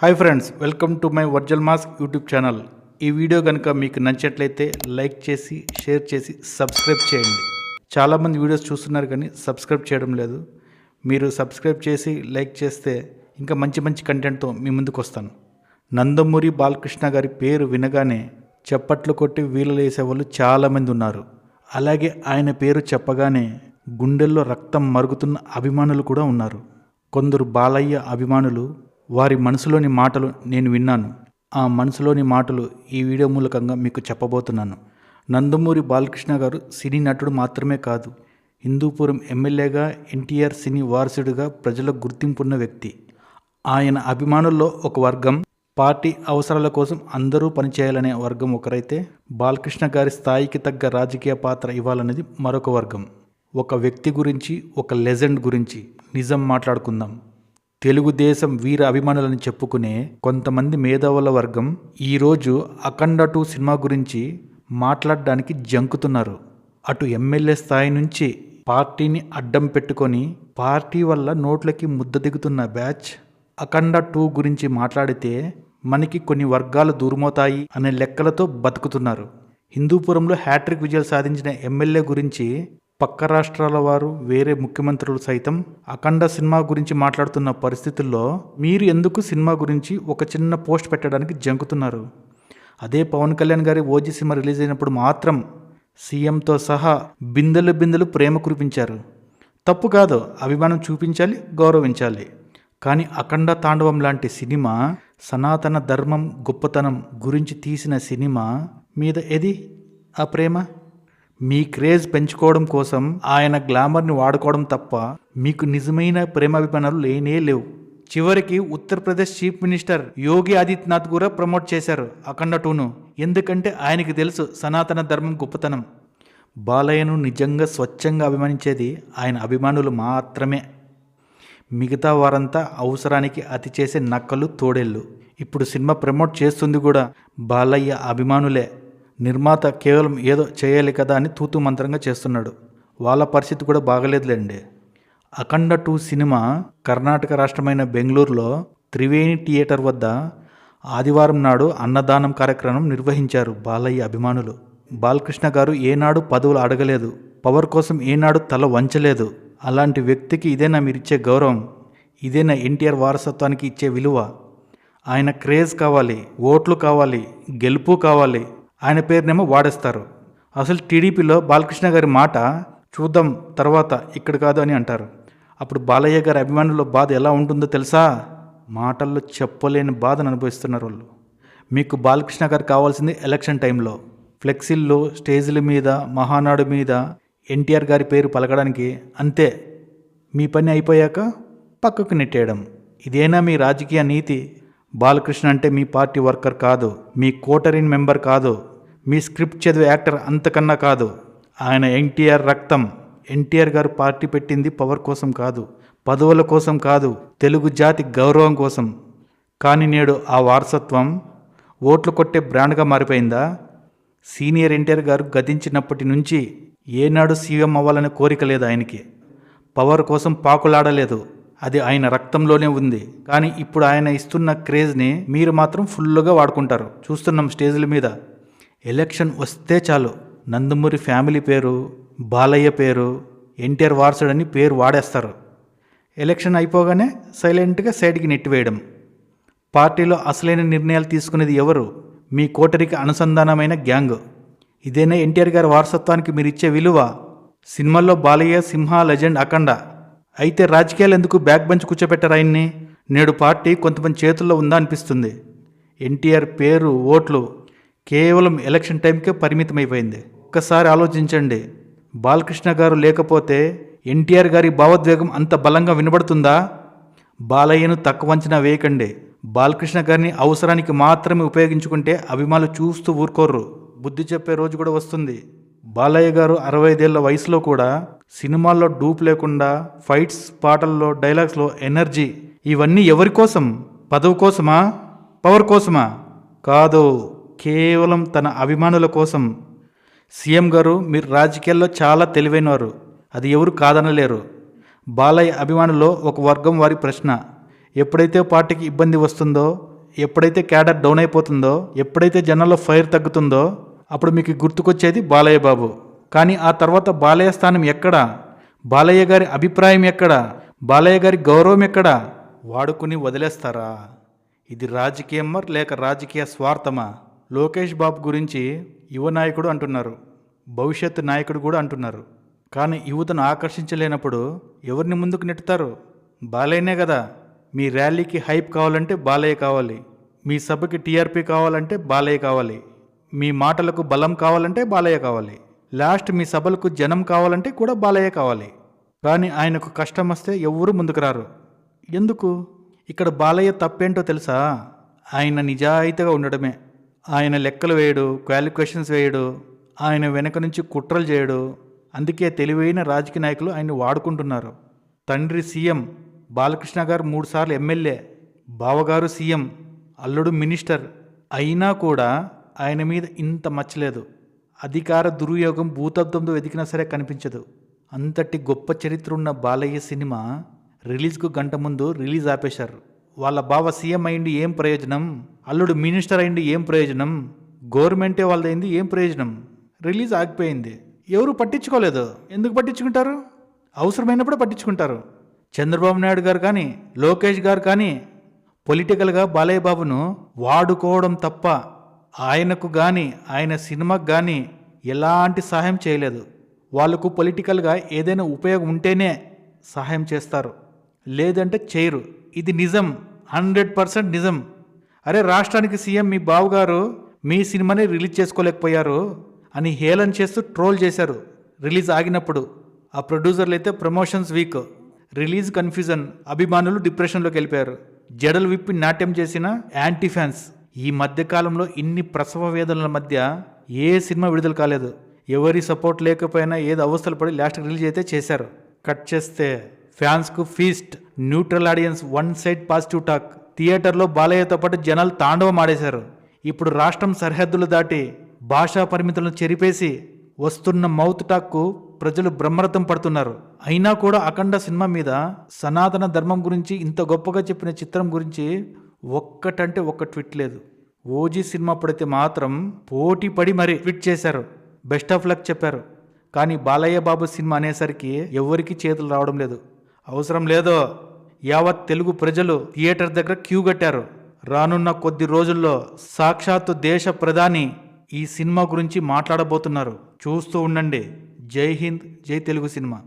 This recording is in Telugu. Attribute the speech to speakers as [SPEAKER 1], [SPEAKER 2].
[SPEAKER 1] Hi friends welcome to my వర్జల్ mask YouTube channel ఈ వీడియో కనుక మీకు నచ్చినట్లయితే లైక్ చేసి షేర్ చేసి సబ్స్క్రైబ్ చేయండి. చాలామంది వీడియోస్ చూస్తున్నారు కానీ సబ్స్క్రైబ్ చేయడం లేదు. మీరు సబ్స్క్రైబ్ చేసి లైక్ చేస్తే ఇంకా మంచి మంచి కంటెంట్తో మీ ముందుకు వస్తాను. నందమూరి బాలకృష్ణ గారి పేరు వినగానే చప్పట్లు కొట్టి వీళ్ళు వేసేవాళ్ళు చాలామంది ఉన్నారు. అలాగే ఆయన పేరు చెప్పగానే గుండెల్లో రక్తం మరుగుతున్న అభిమానులు కూడా ఉన్నారు. కొందరు బాలయ్య అభిమానులు వారి మనసులోని మాటలు నేను విన్నాను. ఆ మనసులోని మాటలు ఈ వీడియో మూలకంగా మీకు చెప్పబోతున్నాను. నందమూరి బాలకృష్ణ గారు సినీ నటుడు మాత్రమే కాదు హిందూపురం ఎమ్మెల్యేగా ఎన్టీఆర్ సినీ వారసుడిగా ప్రజలకు గుర్తింపున్న వ్యక్తి. ఆయన అభిమానుల్లో ఒక వర్గం. పార్టీ అవసరాల కోసం అందరూ పనిచేయాలనే వర్గం ఒకరైతే బాలకృష్ణ గారి స్థాయికి తగ్గ రాజకీయ పాత్ర ఇవ్వాలనేది మరొక వర్గం. ఒక వ్యక్తి గురించి ఒక లెజెండ్ గురించి నిజం మాట్లాడుకుందాం. తెలుగుదేశం వీర అభిమానులని చెప్పుకునే కొంతమంది మేధావుల వర్గం ఈరోజు అఖండ టూ సినిమా గురించి మాట్లాడడానికి జంకుతున్నారు. అటు ఎమ్మెల్యే స్థాయి నుంచి పార్టీని అడ్డం పెట్టుకొని పార్టీ వల్ల నోట్లకి ముద్ద దిగుతున్న బ్యాచ్ అఖండ టూ గురించి మాట్లాడితే మనకి కొన్ని వర్గాలు దూరమవుతాయి అనే లెక్కలతో బతుకుతున్నారు. హిందూపురంలో హ్యాట్రిక్ విజయాలు సాధించిన ఎమ్మెల్యే గురించి పక్క రాష్ట్రాల వారు వేరే ముఖ్యమంత్రులు సైతం అఖండ సినిమా గురించి మాట్లాడుతున్న పరిస్థితుల్లో మీరు ఎందుకు సినిమా గురించి ఒక చిన్న పోస్ట్ పెట్టడానికి జంకుతున్నారు? అదే పవన్ కళ్యాణ్ గారి ఓజీ సినిమా రిలీజ్ అయినప్పుడు మాత్రం సీఎంతో సహా బిందెలు బిందెలు ప్రేమ కురిపించారు. తప్పు కాదు అభిమానం చూపించాలి గౌరవించాలి. కానీ అఖండ తాండవం లాంటి సినిమా సనాతన ధర్మం గొప్పతనం గురించి తీసిన సినిమా మీద ఏది? ఆ ప్రేమ? మీ క్రేజ్ పెంచుకోవడం కోసం ఆయన గ్లామర్ని వాడుకోవడం తప్ప మీకు నిజమైన ప్రేమాభిమానాలు లేనే లేవు. చివరికి ఉత్తరప్రదేశ్ చీఫ్ మినిస్టర్ యోగి ఆదిత్యనాథ్ కూడా ప్రమోట్ చేశారు అఖండ టూను. ఎందుకంటే ఆయనకి తెలుసు సనాతన ధర్మం గొప్పతనం. బాలయ్యను నిజంగా స్వచ్ఛంగా అభిమానించేది ఆయన అభిమానులు మాత్రమే. మిగతా వారంతా అవసరానికి అతి చేసే నక్కలు తోడేళ్ళు. ఇప్పుడు సినిమా ప్రమోట్ చేస్తుంది కూడా బాలయ్య అభిమానులే. నిర్మాత కేవలం ఏదో చేయాలి కదా అని తూతు మంత్రంగా చేస్తున్నాడు. వాళ్ళ పరిస్థితి కూడా బాగలేదులేండి. అఖండ టూ సినిమా కర్ణాటక రాష్ట్రమైన బెంగళూరులో త్రివేణి థియేటర్ వద్ద ఆదివారం నాడు అన్నదానం కార్యక్రమం నిర్వహించారు బాలయ్య అభిమానులు. బాలకృష్ణ గారు ఏనాడు పదవులు అడగలేదు పవర్ కోసం ఏనాడు తల వంచలేదు. అలాంటి వ్యక్తికి ఇదేనా మీరిచ్చే గౌరవం? ఇదేనా ఎన్టీఆర్ వారసత్వానికి ఇచ్చే విలువ? ఆయన క్రేజ్ కావాలి ఓట్లు కావాలి గెలుపు కావాలి ఆయన పేరునేమో వాడేస్తారు. అసలు టీడీపీలో బాలకృష్ణ గారి మాట చూద్దాం తర్వాత ఇక్కడ కాదు అని అంటారు. అప్పుడు బాలయ్య గారి అభిమానుల బాధ ఎలా ఉంటుందో తెలుసా? మాటల్లో చెప్పలేని బాధను అనుభవిస్తున్నారు వాళ్ళు. మీకు బాలకృష్ణ గారు కావాల్సింది ఎలక్షన్ టైంలో. ఫ్లెక్సీల్లో స్టేజీల మీద మహానాడు మీద ఎన్టీఆర్ గారి పేరు పలకడానికి అంతే. మీ పని అయిపోయాక పక్కకు నెట్టేయడం. ఇదేనా మీ రాజకీయ నీతి? బాలకృష్ణ అంటే మీ పార్టీ వర్కర్ కాదు మీ కోటరీన్ మెంబర్ కాదు మీ స్క్రిప్ట్ చదివే యాక్టర్ అంతకన్నా కాదు. ఆయన ఎన్టీఆర్ రక్తం. ఎన్టీఆర్ గారు పార్టీ పెట్టింది పవర్ కోసం కాదు పదవుల కోసం కాదు తెలుగు జాతి గౌరవం కోసం. కానీ నేడు ఆ వారసత్వం ఓట్లు కొట్టే బ్రాండ్గా మారిపోయిందా? సీనియర్ ఎన్టీఆర్ గారు గతించినప్పటి నుంచి ఏనాడు సీఎం అవ్వాలనే కోరిక లేదు ఆయనకి. పవర్ కోసం పాకులాడలేదు. అది ఆయన రక్తంలోనే ఉంది. కానీ ఇప్పుడు ఆయన ఇస్తున్న క్రేజ్ని మీరు మాత్రం ఫుల్గా వాడుకుంటారు. చూస్తున్నాం స్టేజ్ల మీద. ఎలక్షన్ వస్తే చాలు. నందమూరి ఫ్యామిలీ పేరు బాలయ్య పేరు ఎన్టీఆర్ వారసుడని పేరు వాడేస్తారు. ఎలక్షన్ అయిపోగానే సైలెంట్గా సైడ్కి నెట్టివేయడం పార్టీలో అసలైన నిర్ణయాలు తీసుకునేది ఎవరు? మీ కోటరికి అనుసంధానమైన గ్యాంగ్. ఇదేనా ఎన్టీఆర్ గారి వారసత్వానికి మీరిచ్చే విలువ? సినిమాల్లో బాలయ్య సింహ లెజెండ్ అఖండ. అయితే రాజకీయాలు ఎందుకు బ్యాక్ బెంచ్ కూర్చోబెట్టారు ఆయన్ని? నేడు పార్టీ కొంతమంది చేతుల్లో ఉందా అనిపిస్తుంది. ఎన్టీఆర్ పేరు ఓట్లు కేవలం ఎలక్షన్ టైంకే పరిమితమైపోయింది. ఒక్కసారి ఆలోచించండి. బాలకృష్ణ గారు లేకపోతే ఎన్టీఆర్ గారి భావోద్వేగం అంత బలంగా వినబడుతుందా? బాలయ్యను తక్కువ అంచనా వేయకండి. బాలకృష్ణ గారిని అవసరానికి మాత్రమే ఉపయోగించుకుంటే అభిమానులు చూస్తూ ఊరుకోర్రు. బుద్ధి చెప్పే రోజు కూడా వస్తుంది. బాలయ్య గారు అరవైదేళ్ళ వయసులో కూడా సినిమాల్లో డూప్ లేకుండా ఫైట్స్ పాటల్లో డైలాగ్స్లో ఎనర్జీ ఇవన్నీ ఎవరి కోసం? పదవి కోసమా? పవర్ కోసమా? కాదు కేవలం తన అభిమానుల కోసం. సీఎం గారు మీరు రాజకీయాల్లో చాలా తెలివైనవారు. అది ఎవరు కాదనలేరు. బాలయ్య అభిమానుల్లో ఒక వర్గం వారి ప్రశ్న. ఎప్పుడైతే పార్టీకి ఇబ్బంది వస్తుందో ఎప్పుడైతే క్యాడర్ డౌన్ అయిపోతుందో ఎప్పుడైతే జనాల్లో ఫైర్ తగ్గుతుందో అప్పుడు మీకు గుర్తుకొచ్చేది బాలయ్య బాబు. కానీ ఆ తర్వాత బాలయ్య స్థానం ఎక్కడ? బాలయ్య గారి అభిప్రాయం ఎక్కడ? బాలయ్య గారి గౌరవం ఎక్కడ? వాడుకుని వదిలేస్తారా? ఇది రాజకీయమా లేక రాజకీయ స్వార్థమా? లోకేష్ బాబు గురించి యువ నాయకుడు అంటున్నారు. భవిష్యత్తు నాయకుడు కూడా అంటున్నారు. కానీ యువతను ఆకర్షించలేనప్పుడు ఎవరిని ముందుకు నెట్టుతారు? బాలయ్యనే కదా. మీ ర్యాలీకి హైప్ కావాలంటే బాలయ్య కావాలి. మీ సభకి టీఆర్పీ కావాలంటే బాలయ్య కావాలి. మీ మాటలకు బలం కావాలంటే బాలయ్య కావాలి. లాస్ట్ మీ సభలకు జనం కావాలంటే కూడా బాలయ్య కావాలి. కానీ ఆయనకు కష్టం వస్తే ఎవ్వరూ ముందుకు రారు. ఎందుకు? ఇక్కడ బాలయ్య తప్పేంటో తెలుసా? ఆయన నిజాయితీగా ఉండడమే. ఆయన లెక్కలు వేయడు క్వాలిఫికేషన్స్ వేయడు ఆయన వెనక నుంచి కుట్రలు చేయడు. అందుకే తెలివైన రాజకీయ నాయకులు ఆయన్ని వాడుకుంటున్నారు. తండ్రి సీఎం బాలకృష్ణ గారు మూడుసార్లు ఎమ్మెల్యే బావగారు సీఎం అల్లుడు మినిస్టర్. అయినా కూడా ఆయన మీద ఇంత మచ్చలేదు అధికార దుర్యోగం భూతత్వంతో వెతికినా సరే కనిపించదు. అంతటి గొప్ప చరిత్ర ఉన్న బాలయ్య సినిమా రిలీజ్కు గంట ముందు రిలీజ్ ఆపేశారు. వాళ్ళ బావ సీఎం అయింది ఏం ప్రయోజనం? అల్లుడు మినిస్టర్ అయింది ఏం ప్రయోజనం? గవర్నమెంటే వాళ్ళదైంది ఏం ప్రయోజనం? రిలీజ్ ఆగిపోయింది. ఎవరు పట్టించుకోలేదు. ఎందుకు పట్టించుకుంటారు? అవసరమైనప్పుడు పట్టించుకుంటారు. చంద్రబాబు నాయుడు గారు కానీ లోకేష్ గారు కానీ పొలిటికల్గా బాలయ్య బాబును వాడుకోవడం తప్ప ఆయనకు కానీ ఆయన సినిమాకు కానీ ఎలాంటి సహాయం చేయలేదు. వాళ్ళకు పొలిటికల్గా ఏదైనా ఉపయోగం ఉంటేనే సహాయం చేస్తారు. లేదంటే చేయరు. ఇది నిజం. హండ్రెడ్ పర్సెంట్ నిజం. అరే రాష్ట్రానికి సీఎం మీ బావుగారు మీ సినిమాని రిలీజ్ చేసుకోలేకపోయారు అని హేళన చేస్తూ ట్రోల్ చేశారు రిలీజ్ ఆగినప్పుడు. ఆ ప్రొడ్యూసర్లు అయితే ప్రమోషన్స్ వీక్. రిలీజ్ కన్ఫ్యూజన్ అభిమానులు డిప్రెషన్లోకి వెళ్ళిపోయారు. జడలు విప్పి నాట్యం చేసిన యాంటీ ఫ్యాన్స్. ఈ మధ్యకాలంలో ఇన్ని ప్రసవ వేదనల మధ్య ఏ సినిమా విడుదల కాలేదు. ఎవరి సపోర్ట్ లేకపోయినా ఏది అవస్థలు పడి లాస్ట్ రిలీజ్ అయితే చేశారు. కట్ చేస్తే ఫ్యాన్స్కు feast neutral audience one side positive talk థియేటర్లో బాలయ్యతో పాటు జనాలు తాండవం ఆడేశారు. ఇప్పుడు రాష్ట్రం సరిహద్దులు దాటి భాషా పరిమితులను చెరిపేసి వస్తున్న మౌత్ టాక్కు ప్రజలు బ్రహ్మరథం పడుతున్నారు. అయినా కూడా అఖండ సినిమా మీద సనాతన ధర్మం గురించి ఇంత గొప్పగా చెప్పిన చిత్రం గురించి ఒక్కటంటే ఒక్క ట్వీట్ లేదు. ఓజీ సినిమా అప్పుడైతే మాత్రం పోటీ పడి మరి ట్విట్ చేశారు. బెస్ట్ ఆఫ్ లక్ చెప్పారు. కానీ బాలయ్య బాబు సినిమా అనేసరికి ఎవరికి చేతులు రావడం లేదు. అవసరం లేదో యావత్ తెలుగు ప్రజలు థియేటర్ దగ్గర క్యూ కట్టారు. రానున్న కొద్ది రోజుల్లో సాక్షాత్తు దేశ ప్రధాని ఈ సినిమా గురించి మాట్లాడబోతున్నారు. చూస్తూ ఉండండి. జై హింద్ జై తెలుగు సినిమా.